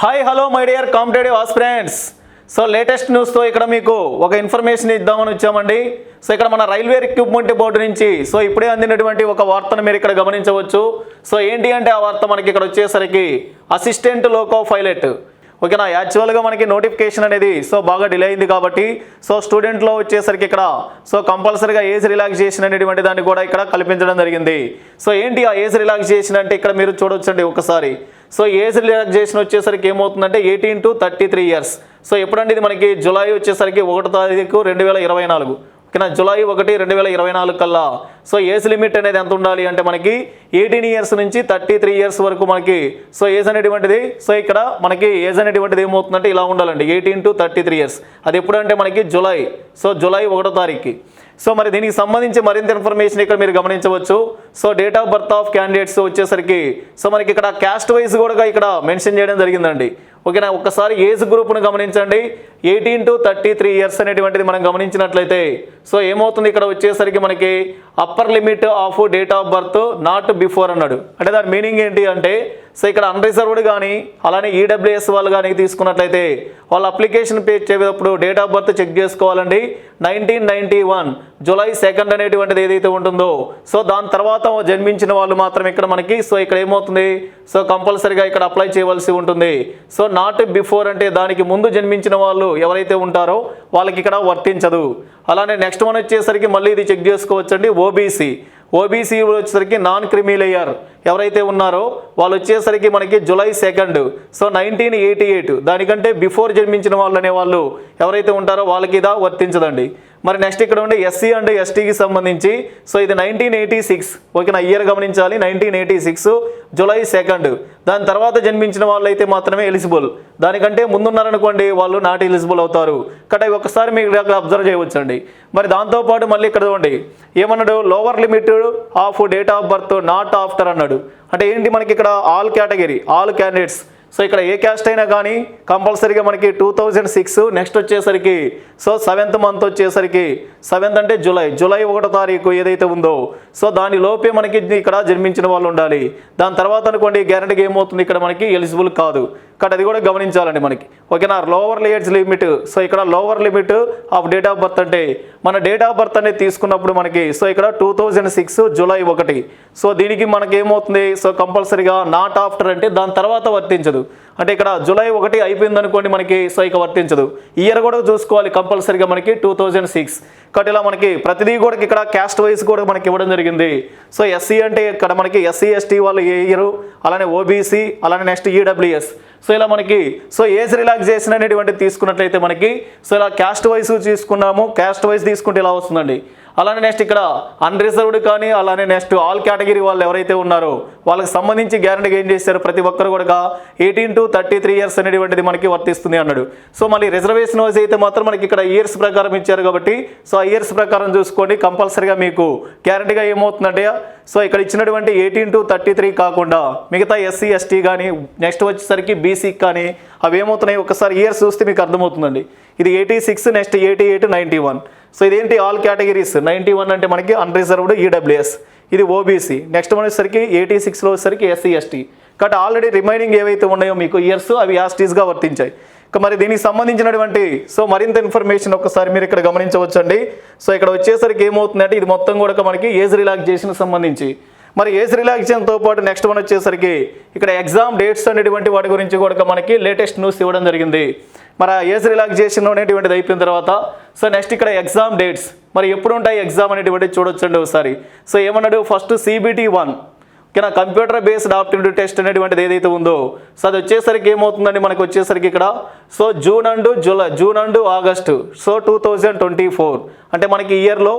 Hi hello my dear competitive aspirants so latest న్యూస్తో ఇక్కడ మీకు ఒక ఇన్ఫర్మేషన్ ఇద్దామని వచ్చామండి. సో ఇక్కడ మన రైల్వే రిక్రూట్మెంట్ బోర్డు నుంచి సో ఇప్పుడే అందినటువంటి ఒక వార్తను మీరు ఇక్కడ గమనించవచ్చు. సో ఏంటి అంటే ఆ వార్త మనకి ఇక్కడ వచ్చేసరికి అసిస్టెంట్ లోకో పైలట్ ఓకేనా? యాక్చువల్గా మనకి నోటిఫికేషన్ అనేది సో బాగా డిలే అయింది కాబట్టి సో స్టూడెంట్లో వచ్చేసరికి ఇక్కడ సో కంపల్సరీగా ఏజ్ రిలాక్సేషన్ అనేటువంటి దాన్ని కూడా ఇక్కడ కల్పించడం జరిగింది. సో ఏంటి ఆ ఏజ్ రిలాక్సేషన్ అంటే ఇక్కడ మీరు చూడొచ్చండి ఒకసారి. సో ఏజ్ రిలాక్సేషన్ వచ్చేసరికి ఏమవుతుందంటే eighteen to thirty three years. So ఎప్పుడండి ఇది మనకి జులై వచ్చేసరికి ఒకటో తారీఖు రెండు వేల ఇరవై నాలుగు. ఓకేనా జులై ఒకటి రెండు వేల ఇరవై నాలుగు కల్లా. సో ఏజ్ లిమిట్ అనేది ఎంత ఉండాలి అంటే మనకి ఎయిటీన్ ఇయర్స్ నుంచి థర్టీ త్రీ ఇయర్స్ వరకు మనకి. సో ఏజ్ అనేటువంటిది సో ఇక్కడ మనకి ఏజ్ అనేటువంటిది ఏమవుతుందంటే ఇలా ఉండాలండి. Eighteen to thirty three years. అది ఎప్పుడంటే మనకి జూలై. సో జులై ఒకటో తారీఖుకి. సో మరి దీనికి సంబంధించి మరింత ఇన్ఫర్మేషన్ ఇక్కడ మీరు గమనించవచ్చు. So date of birth of candidates వచ్చేసరికి సో మనకి ఇక్కడ క్యాస్ట్ వైజ్ కూడా ఇక్కడ మెన్షన్ చేయడం జరిగిందండి. ఓకేనా? ఒక్కసారి ఏజ్ గ్రూప్ను గమనించండి. Eighteen to thirty three years అనేటువంటిది మనం గమనించినట్లయితే సో ఏమవుతుంది ఇక్కడ వచ్చేసరికి మనకి upper limit of date of birth not before అన్నాడు. అంటే దాని మీనింగ్ ఏంటి అంటే సో ఇక్కడ అన్రిజర్వ్డ్ కానీ అలానే ఈడబ్ల్యూఎస్ వాళ్ళు కానీ తీసుకున్నట్లయితే వాళ్ళ అప్లికేషన్ పే చేసేటప్పుడు డేట్ ఆఫ్ బర్త్ చెక్ చేసుకోవాలండి. Nineteen ninety one July second అనేటువంటిది ఏదైతే ఉంటుందో సో దాని తర్వాత జన్మించిన వాళ్ళు మాత్రం ఇక్కడ మనకి సో ఇక్కడ ఏమవుతుంది? సో కంపల్సరీగా ఇక్కడ అప్లై చేయవలసి ఉంటుంది. సో నాట్ బిఫోర్ అంటే దానికి ముందు జన్మించిన వాళ్ళు ఎవరైతే ఉంటారో వాళ్ళకి ఇక్కడ వర్తించదు. అలానే నెక్స్ట్ వన్ వచ్చేసరికి మళ్ళీ ఇది చెక్ చేసుకోవచ్చండి ఓబీసీ ఓబీసీ వచ్చేసరికి నాన్ క్రిమిలేయర్ ఎవరైతే ఉన్నారో వాళ్ళు వచ్చేసరికి మనకి July second so nineteen eighty eight దానికంటే బిఫోర్ జన్మించిన వాళ్ళు అనే వాళ్ళు ఎవరైతే ఉంటారో వాళ్ళకి ఇదా వర్తించదండి. మరి నెక్స్ట్ ఇక్కడ ఉండే ఎస్సీ అండ్ ఎస్టీకి సంబంధించి సో ఇది నైన్టీన్ ఎయిటీ సిక్స్ ఓకేనా ఇయర్ గమనించాలి. Nineteen eighty six July second దాని తర్వాత జన్మించిన వాళ్ళు అయితే మాత్రమే ఎలిజిబుల్. దానికంటే ముందున్నారనుకోండి వాళ్ళు నాట్ ఎలిజిబుల్ అవుతారు. కాబట్టి ఒకసారి మీరు అక్కడ అబ్జర్వ్ చేయవచ్చండి. మరి దాంతోపాటు మళ్ళీ ఇక్కడ చూడండి. ఏమన్నాడు? Lower limit of date of birth not after అన్నాడు. అంటే ఏంటి మనకి ఇక్కడ all category all candidates so ఇక్కడ ఏ క్యాస్ట్ అయినా కానీ కంపల్సరీగా మనకి టూ థౌజండ్ సిక్స్ నెక్స్ట్ వచ్చేసరికి సో సెవెంత్ మంత్ వచ్చేసరికి సెవెంత్ అంటే జూలై జూలై ఒకటో తారీఖు ఏదైతే ఉందో సో దాని లోపే మనకి ఇక్కడ జన్మించిన వాళ్ళు ఉండాలి. దాని తర్వాత అనుకోండి గ్యారంటీగా ఏమవుతుంది? ఇక్కడ మనకి ఎలిజిబుల్ కాదు. కాబట్టి అది కూడా గమనించాలండి మనకి. ఓకేనా? లోవర్ లేయర్స్ లిమిట్ సో ఇక్కడ lower limit of date of birth అంటే మన డేట్ ఆఫ్ బర్త్ అనేది తీసుకున్నప్పుడు మనకి సో ఇక్కడ టూ థౌజండ్ సిక్స్ జూలై ఒకటి. సో దీనికి మనకి ఏమవుతుంది సో కంపల్సరీగా నాట్ ఆఫ్టర్ అంటే దాని తర్వాత వర్తించదు. అంటే ఇక్కడ జూలై ఒకటి అయిపోయింది అనుకోండి మనకి సో ఇక వర్తించదు. ఇయర్ కూడా చూసుకోవాలి కంపల్సరీగా మనకి టూ థౌజండ్ సిక్స్ కాబట్టి ఇలా మనకి ప్రతిదీ కూడా ఇక్కడ క్యాస్ట్ వైజ్ కూడా మనకి ఇవ్వడం జరిగింది. సో ఎస్సీ అంటే ఇక్కడ మనకి ఎస్సీ ఎస్టీ వాళ్ళు ఏ ఇయర్ అలానే ఓబీసీ అలానే నెక్స్ట్ ఈడబ్ల్యూఎస్ సో ఇలా మనకి సో ఏజ్ రిలాక్సేషన్ అనేటువంటిది తీసుకున్నట్లయితే మనకి సో ఇలా క్యాస్ట్ వైజ్ తీసుకున్నాము క్యాస్ట్ వైజ్ తీసుకుంటే ఇలా వస్తుందండి? అలానే నెక్స్ట్ ఇక్కడ అన్రిజర్వ్డ్ కానీ అలానే నెక్స్ట్ ఆల్ కేటగిరీ వాళ్ళు ఎవరైతే ఉన్నారో వాళ్ళకి సంబంధించి గ్యారంటీ ఏం చేశారు? ప్రతి ఒక్కరు కూడా eighteen to thirty three years అనేటువంటిది మనకి వర్తిస్తుంది అన్నాడు. సో మళ్ళీ రిజర్వేషన్ వైజ్ అయితే మాత్రం మనకి ఇక్కడ ఇయర్స్ ప్రకారం ఇచ్చారు కాబట్టి సో ఆ ఇయర్స్ ప్రకారం చూసుకోండి. కంపల్సరీగా మీకు గ్యారంటీగా ఏమవుతుందంటే సో ఇక్కడ ఇచ్చినటువంటి ఎయిటీన్ టు థర్టీ త్రీ కాకుండా మిగతా ఎస్సీ ఎస్టీ కానీ నెక్స్ట్ వచ్చేసరికి బీసీ కానీ అవి ఏమవుతున్నాయి? ఒకసారి ఇయర్స్ చూస్తే మీకు అర్థమవుతుందండి. ఇది eighty six next eighty eight ninety one so ఇదేంటి ఆల్ కేటగిరీస్ నైంటీ వన్ అంటే మనకి అన్రిజర్వ్డ్ ఈడబ్ల్యూఎస్ ఇది ఓబీసీ నెక్స్ట్ వచ్చేసరికి ఎయిటీ సిక్స్లో వచ్చేసరికి ఎస్సీ ఎస్టీ కాబట్టి ఆల్రెడీ రిమైనింగ్ ఏవైతే ఉన్నాయో మీకు ఇయర్స్ అవి యాస్టీస్గా వర్తించాయి. ఇక మరి దీనికి సంబంధించినటువంటి సో మరింత ఇన్ఫర్మేషన్ ఒకసారి మీరు ఇక్కడ గమనించవచ్చండి. సో ఇక్కడ వచ్చేసరికి ఏమవుతుందంటే ఇది మొత్తం కూడా మనకి ఏజ్ రిలాక్సేషన్ సంబంధించి. మరి ఏజ్ రిలాక్సేషన్తో పాటు నెక్స్ట్ వన్ వచ్చేసరికి ఇక్కడ ఎగ్జామ్ డేట్స్ అనేటువంటి వాటి గురించి కూడా మనకి లేటెస్ట్ న్యూస్ ఇవ్వడం జరిగింది. మరి ఆ ఏజ్ రిలాక్సేషన్ అనేటువంటిది అయిపోయిన తర్వాత సో నెక్స్ట్ ఇక్కడ ఎగ్జామ్ డేట్స్. మరి ఎప్పుడు ఉంటాయి ఎగ్జామ్ అనేటువంటి చూడొచ్చండి ఒకసారి. సో ఏమన్నాడు? ఫస్ట్ సిబిటీ వన్ ఓకేనా? కంప్యూటర్ బేస్డ్ ఆప్టిట్యూడ్ టెస్ట్ అనేటువంటిది ఏదైతే ఉందో. సో అది వచ్చేసరికి ఏమవుతుందండి? మనకు వచ్చేసరికి ఇక్కడ. So June and July June and August. So two thousand twenty four అంటే మనకి ఇయర్లో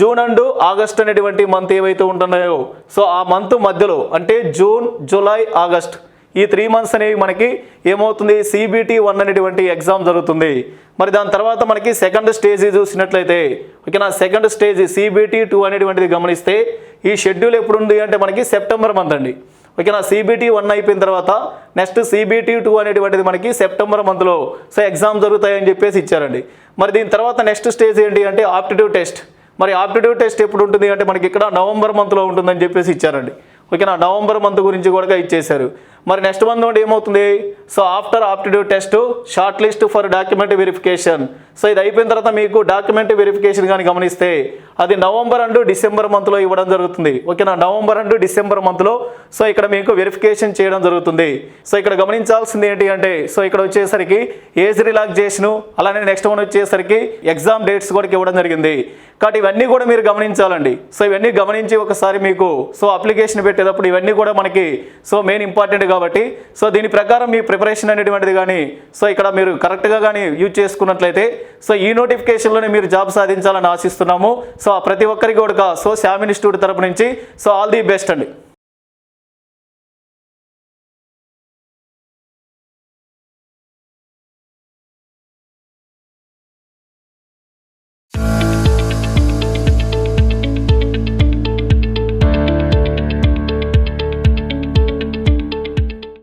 జూన్ అండ్ ఆగస్ట్ అనేటువంటి మంత్ ఏవైతే ఉంటున్నాయో సో ఆ మంత్ మధ్యలో అంటే జూన్ జూలై ఆగస్ట్. ఈ త్రీ మంత్స్ అనేవి మనకి ఏమవుతుంది? సిబిటి వన్ అనేటువంటి ఎగ్జామ్ జరుగుతుంది. మరి దాని తర్వాత మనకి సెకండ్ స్టేజ్ చూసినట్లయితే ఓకేనా సెకండ్ స్టేజ్ సిబిటి టూ అనేటువంటిది గమనిస్తే ఈ షెడ్యూల్ ఎప్పుడు ఉంది అంటే మనకి సెప్టెంబర్ మంత్ అండి. ఓకేనా సిబిటీ వన్ అయిపోయిన తర్వాత నెక్స్ట్ సిబిటీ టూ అనేటువంటిది మనకి సెప్టెంబర్ మంత్లో సో ఎగ్జామ్ జరుగుతాయని చెప్పేసి ఇచ్చారండి. మరి దీని తర్వాత నెక్స్ట్ స్టేజ్ ఏంటి అంటే ఆప్టిట్యూడ్ టెస్ట్ మరి ఆప్టిట్యూడ్ టెస్ట్ ఎప్పుడు ఉంటుంది అంటే మనకి ఇక్కడ నవంబర్ మంత్లో ఉంటుందని చెప్పేసి ఇచ్చారండి. ఓకేనా? నవంబర్ మంత్ గురించి కూడా ఇచ్చేశారు. మరి నెక్స్ట్ మంత్ నుండి ఏమవుతుంది? So after aptitude test short list for document verification. So ఇది అయిపోయిన తర్వాత మీకు డాక్యుమెంట్ వెరిఫికేషన్ కానీ గమనిస్తే అది నవంబర్ అండ్ డిసెంబర్ మంత్లో ఇవ్వడం జరుగుతుంది. ఓకేనా? నవంబర్ అండ్ డిసెంబర్ మంత్లో సో ఇక్కడ మీకు వెరిఫికేషన్ చేయడం జరుగుతుంది. సో ఇక్కడ గమనించాల్సింది ఏంటి అంటే సో ఇక్కడ వచ్చేసరికి ఏజ్ రిలాక్సేషను అలానే నెక్స్ట్ వన్ వచ్చేసరికి ఎగ్జామ్ డేట్స్ కూడా ఇవ్వడం జరిగింది. కాబట్టి ఇవన్నీ కూడా మీరు గమనించాలండి. సో ఇవన్నీ గమనించి ఒకసారి మీకు సో అప్లికేషన్ పెట్టి పెట్టేటప్పుడు ఇవన్నీ కూడా మనకి సో మెయిన్ ఇంపార్టెంట్ కాబట్టి సో దీని ప్రకారం మీ ప్రిపరేషన్ అనేటువంటిది కానీ సో ఇక్కడ మీరు కరెక్ట్గా కానీ యూజ్ చేసుకున్నట్లయితే సో ఈ నోటిఫికేషన్లోనే మీరు జాబ్ సాధించాలని ఆశిస్తున్నాము. సో ప్రతి ఒక్కరికి కూడా సో శామ్ ఇన్స్టిట్యూట్ తరపు నుంచి సో ఆల్ ది బెస్ట్ అండి.